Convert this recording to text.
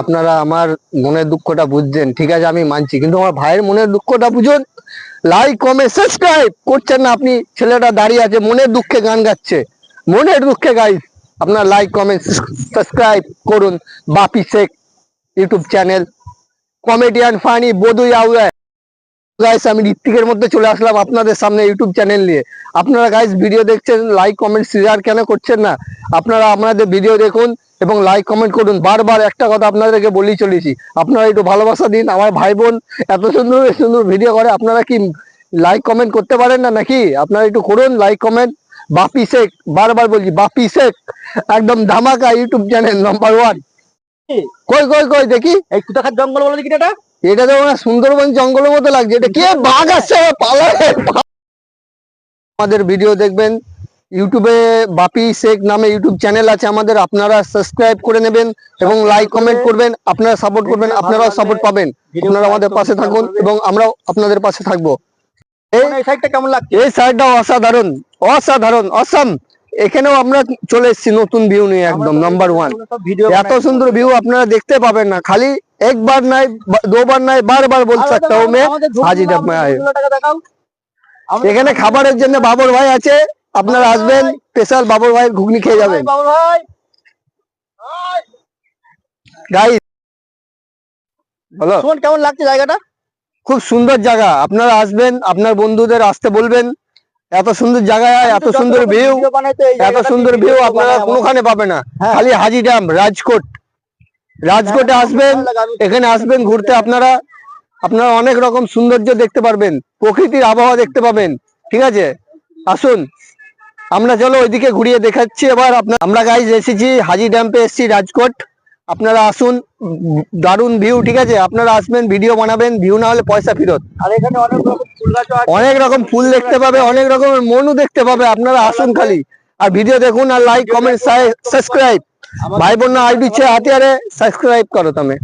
আপনারা আমার মনের দুঃখটা বুঝছেন, ঠিক আছে, আমি মানছি, কিন্তু আমার ভাইয়ের মনের দুঃখটা বুঝুন লাইক কমে সাবস্ক্রাইব করছেন না আপনি, ছেলেটা দাঁড়িয়ে আছে, মনের দুঃখে গান গাচ্ছে, মনের দুঃখে গাইস আপনার লাইক কমেন্ট সাবস্ক্রাইব করুন, Bapi Sheikh YouTube channel comedian funny বদুই আউয়া গাইস আমি ঋত্বিকের মধ্যে চলে আসলাম আপনাদের সামনে ইউটিউব চ্যানেল নিয়ে। আপনারা গাইস ভিডিও দেখছেন লাইক কমেন্ট শেয়ার কেন করছেন না? আপনারা আমাদের ভিডিও দেখুন এবং লাইক কমেন্ট করুন। বারবার একটা কথা আপনাদেরকে বলেই চলেছি। আপনারা একটু ভালোবাসা দিন। আমার ভাই বোন এত সুন্দর সুন্দর ভিডিও করে। আপনারা কি লাইক কমেন্ট করতে পারেন না নাকি? আপনারা একটু করুন লাইক কমেন্ট বাপি শেখ বারবার বলছি বাপি শেখ একদম ধামাকা ইউটিউব চ্যানেল নাম্বার ওয়ান কই কই কই দেখি। এই কোথাকার জঙ্গল বলে দেখি এটা? এটা তো হয় সুন্দরবন জঙ্গলের মতো লাগছে। এটা কে বাঘ আসছে আমাদের ভিডিও দেখবেন। ইউটিউবে বাপি শেখ নামে ইউটিউব চ্যানেল আছে আমাদের। আপনারা সাবস্ক্রাইব করে নেবেন এবং লাইক কমেন্ট করবেন। আপনারা সাপোর্ট করবেন আপনারাও সাপোর্ট পাবেন। আপনারা আমাদের পাশে থাকুন এবং আমরাও আপনাদের পাশে থাকব। এই এই সাইডটা কেমন লাগছে? এই সাইডটা অসাধারণ। অসাধারণ অসম এখানেও আমরা চলে এসেছি নতুন ভিউ নিয়ে একদম নাম্বার ওয়ান এত সুন্দর ভিউ আপনারা দেখতে পাবেন না। খালি একবার নাই বা- দুবার নাই বারবার বল सकता हूं मैं हाजी डब में आए এখানে খাবারের জন্য বাবর ভাই আছে আপনারা আসবেন স্পেশাল বাবর ভাই ঘুগনি খেয়ে যাবেন ভাই গাইস বলো শোন কেমন লাগছে জায়গাটা খুব সুন্দর জায়গা আপনারা আসবেন আপনার বন্ধুদের আসতে বলবেন এত সুন্দর জায়গায় এত সুন্দর ভিউ এত সুন্দর ভিউ আপনারা কোনোখানে পাবে না হ্যাঁ। খালি হাজি ড্যাম রাজকোট রাজকোটে আসবেন এখানে আসবেন ঘুরতে আপনারা। আপনারা অনেক রকম সৌন্দর্য দেখতে পারবেন প্রকৃতির আবহাওয়া দেখতে পাবেন ঠিক আছে? আসুন আমরা চলো ওইদিকে ঘুরিয়ে দেখাচ্ছি এবার আপনার আমরা গাইজ এসেছি হাজি ড্যাম্পে এসেছি রাজকোট। আপনারা আসুন দারুণ ভিউ ঠিক আছে? আপনারা আসবেন ভিডিও বানাবেন ভিউ না হলে পয়সা ফেরত। আর অনেক রকম ফুল গাছ আছে। অনেক রকম ফুল দেখতে পাবে অনেক রকমের মনও দেখতে পাবে আপনারা আসুন খালি। আর ভিডিও দেখুন আর লাইক কমেন্ট সাবস্ক্রাইব ભાઈ નો આઈડી છે અત્યારે સબસ્ક્રાઇબ કરો તમે.